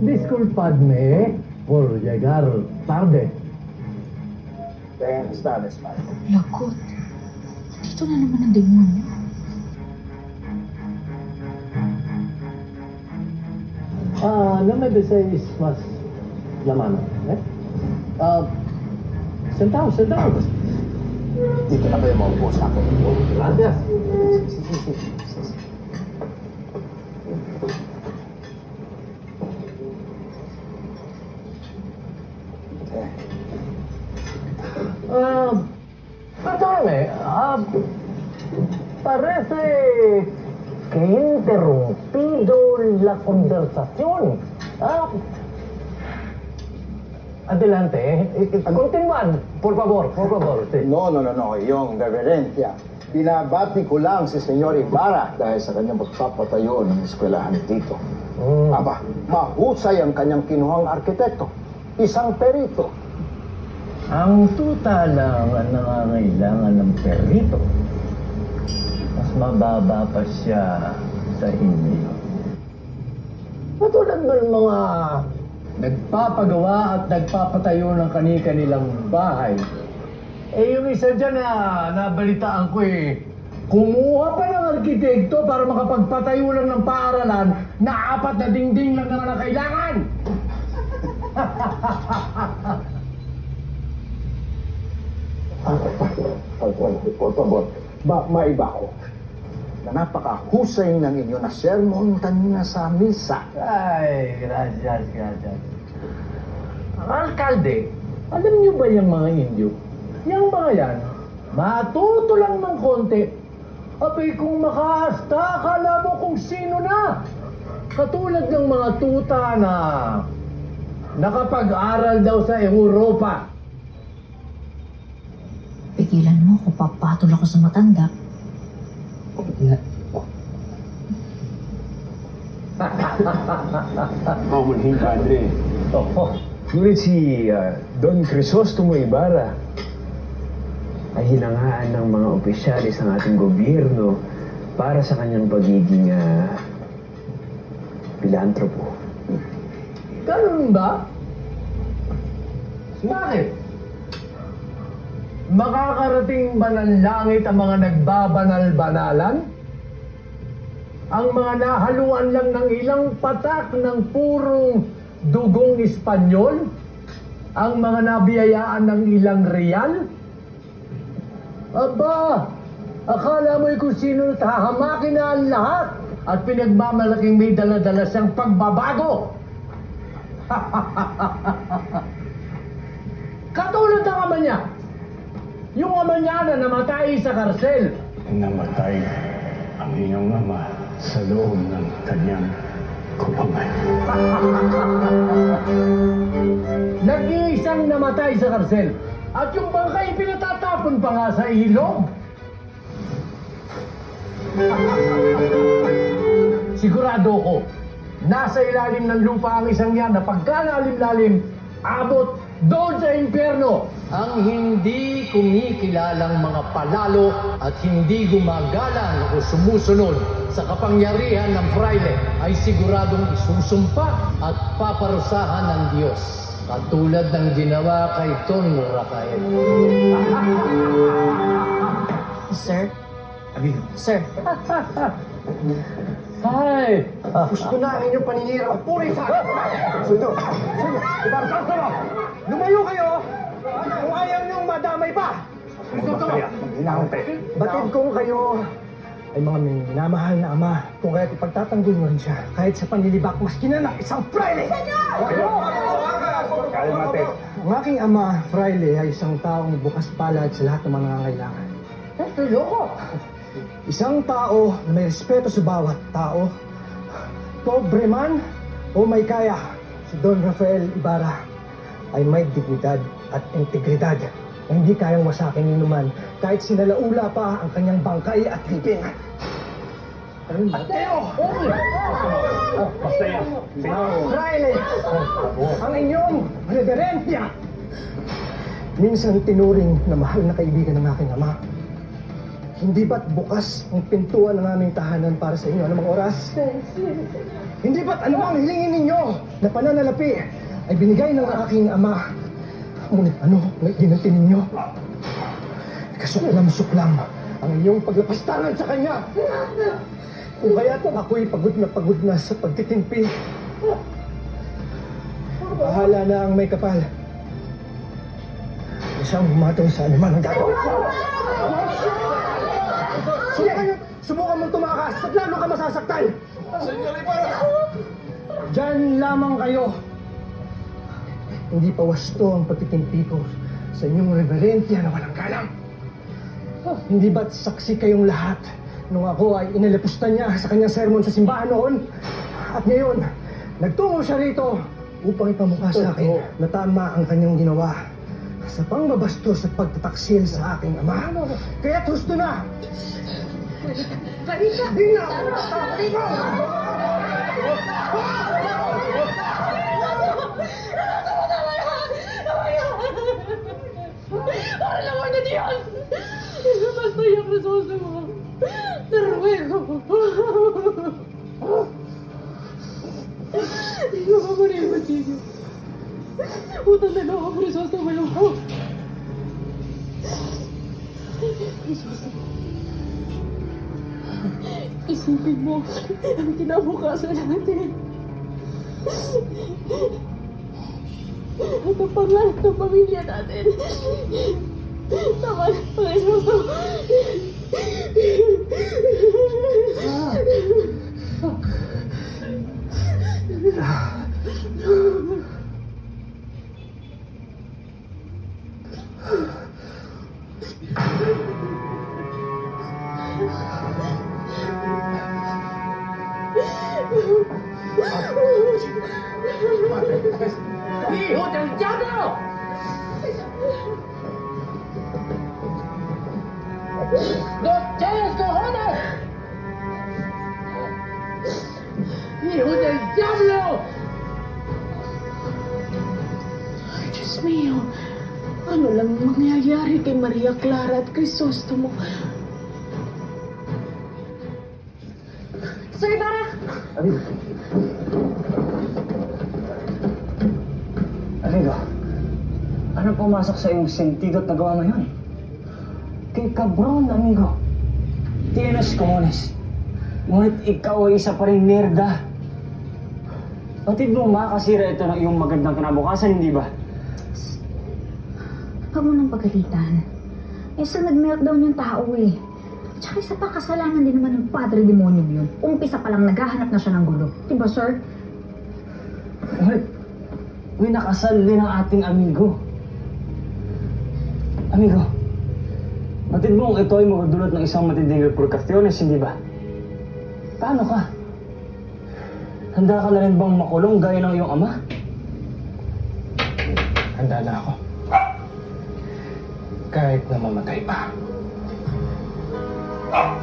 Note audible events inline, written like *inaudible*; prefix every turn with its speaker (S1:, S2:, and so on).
S1: Disculpadme por llegar tarde.
S2: Buenas tardes, padre.
S3: Lagot. Dito na naman ang demonyo.
S1: Ah, no me desees más la mano, ¿eh? Ah, sentaos, sentaos.
S2: Dito na kayo maupo sa akin.
S1: Gracias.
S2: Eh,
S1: Ah, perdóname, ah, parece que he interrumpido la conversación. Ah, adelante, eh. Eh, Continúan, por favor, por favor. sí.
S2: No, no, no, no. Yung reverencia. Binabati ko lang si Senyor Ibarra dahil sa kanyang pagpapatayo ng eskwelahan dito.
S1: Mm.
S2: Aba, mahusay ang kanyang kinuhang arkitekto. Isang perito.
S1: Ang tuta lang ang nangangailangan ng perito. Mas mababa pa siya sa inyo. Patulad ng mga nagpapagawa at nagpapatayo ng kani-kanilang bahay. Eh, yung isa dyan na nabalitaan ko eh, kumuha pa ng arkitekto para makapagpatayo lang ng paaralan na apat na dingding lang naman ang kailangan.
S2: Por favor, ba, maiba ko. Na napakahusay ng inyo na sermon kanina sa misa.
S1: Ay, gracias, gracias. Alkalde, alam niyo ba yung mga Indio? Yung mga yan, matuto lang ng konti. Abay, kung makaasta, akala mo kung sino na. Katulad ng mga tuta na nakapag-aral daw sa Europa.
S3: Pigilan mo kung papatol ako sa matanda.
S4: Mamunhing padre.
S1: Oh,
S4: Ngunit si ah, Don Crisostomo Ibarra ay hinangaan ng mga opisyalis ng ating gobyerno para sa kanyang pagiging uh, pilantropo.
S1: ganun ba? Bakit? Makakarating ba ng langit ang mga nagbabanal-banalan? Ang mga nahaluan lang ng ilang patak ng purong dugong Espanyol? Ang mga nabiyayaan ng ilang real? Aba, akala mo'y kung sino hahamakin na ang lahat at pinagmamalaking may dala-dala siyang pagbabago. *laughs* Katulad ng ama niya. Yung ama niya na namatay sa karsel.
S4: Namatay ang iyong ama sa loob ng kanyang kulungan. *laughs*
S1: Nag-iisang namatay sa karsel. At yung bangkay pinatatapon pa nga sa ilog. *laughs* Sigurado ko, nasa ilalim ng lupa ang isang yan na pagkalalim-lalim, abot doon sa impyerno. Ang hindi kumikilalang mga palalo at hindi gumagalang o sumusunod sa kapangyarihan ng fraile ay siguradong isusumpa at paparusahan ng Diyos. Katulad ng ginawa kay Ton Rafael. *laughs*
S3: Sir? Sir, *laughs*
S1: Hi!
S2: Gusto na ang inyong paninira. Puri sa akin! Sundo! Sundo! Ibarra, Sundo! Lumayo kayo! Kung ayaw niyong madamay pa! Sundo! Batid kong kayo ay mga minamahal na ama. Kung kaya't ipagtatanggol mo rin siya. Kahit sa panlilibak, maski na ng isang fraile!
S4: Kalmate.
S2: Ang aking ama, fraile, ay isang taong bukas palad sa lahat ng mga nangangailangan. Isang tao na may respeto sa bawat tao. Pobre man o may kaya, si Don Rafael Ibarra ay may dignidad at integridad na hindi kayang wasakin ni naman kahit sinalaula pa ang kanyang bangkay at libing. Ateo!
S4: Basta yan.
S2: Ang inyong reverensya! Minsan tinuring na mahal na kaibigan ng aking ama. Hindi ba't bukas ang pintuan ng aming tahanan para sa inyo anumang oras? Hindi ba't anumang hilingin ninyo? na pananalapi ay binigay ng aking ama. Ngunit ano na ginanti ninyo? Kasuklam-suklam ang inyong paglapastangan sa kanya. Kung kaya't ako'y pagod na pagod na sa pagtitimpi. Bahala na ang may kapal. Isang humatong sa anuman ang gagawin ko. Sige kayo, subukan mong tumakas at lalo ka masasaktan. Diyan lamang kayo. Hindi pa wasto ang pagtitimpi ko sa inyong reverensya na walang galang. Hindi ba't saksi kayong lahat nung ako ay inalapusta niya sa kanyang sermon sa simbahan noon? At ngayon, nagtungo siya rito upang ipamukha sa akin na tama ang kanyang ginawa sa pangbabastos at pagtataksil sa aking ama. Kaya't husto na!
S3: Marika!
S2: Di na!
S3: Por el amor de Dios! Yung resolve mo. Te ruego. Morir contigo. Utang na loob, resolve mo yung ko. Jesus. Isipin mo ang kinabukasan natin. At ang pangarap ng pamilya natin. Tama na, Panginoon.
S1: Hijo del diablo! ¡No tienes cojones! ¡Hijo del diablo!
S3: Ay, Diyos mio. Ano lang mangyayari kay Maria Clara at Crisostomo? Sir Ibarra!
S5: Amigo, ano pumasok sa iyong sentido at nagawa mo yun? Kay kabron, amigo. Tienes comunes. Ngunit ikaw ay isa pa rin merda. Patid mo makakasira ito ng iyong magandang kinabukasan, hindi ba?
S6: Huwag mo nang pagalitan. Eh, sa nag-meltdown yung tao eh. Tsaka isa pa, kasalanan din naman ng padre demonyo yun. Umpisa pa lang naghahanap na siya ng gulo. Diba, sir?
S5: Ngunit, may nakasal din ang ating amigo. Amigo, patid mo ito ay magdulot ng isang matinding repercussiones, hindi ba? Paano ka? Handa ka na rin bang makulong gaya ng iyong ama?
S2: Handa na ako. Kahit na mamatay pa. Ah!